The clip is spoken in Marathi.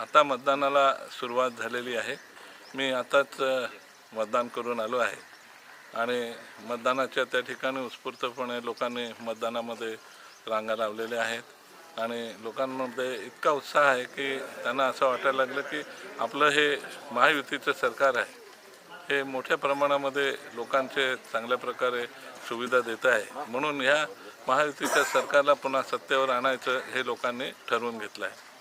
आता मतदानाला सुरुवात झालेली आहे. मी आताच मतदान करून आलो आहे. आणि मतदानाच्या त्या ठिकाणी उत्स्फूर्तपणे लोकांनी मतदानामध्ये रांगा लावलेल्या आहेत. आणि लोकांमध्ये इतका उत्साह आहे की त्यांना असं वाटायला लागलं की आपलं हे महायुतीचं सरकार आहे. हे मोठ्या प्रमाणामध्ये लोकांचे चांगल्या प्रकारे सुविधा देत आहे. म्हणून ह्या महायुतीच्या सरकारला पुन्हा सत्तेवर आणायचं हे लोकांनी ठरवून घेतलं आहे.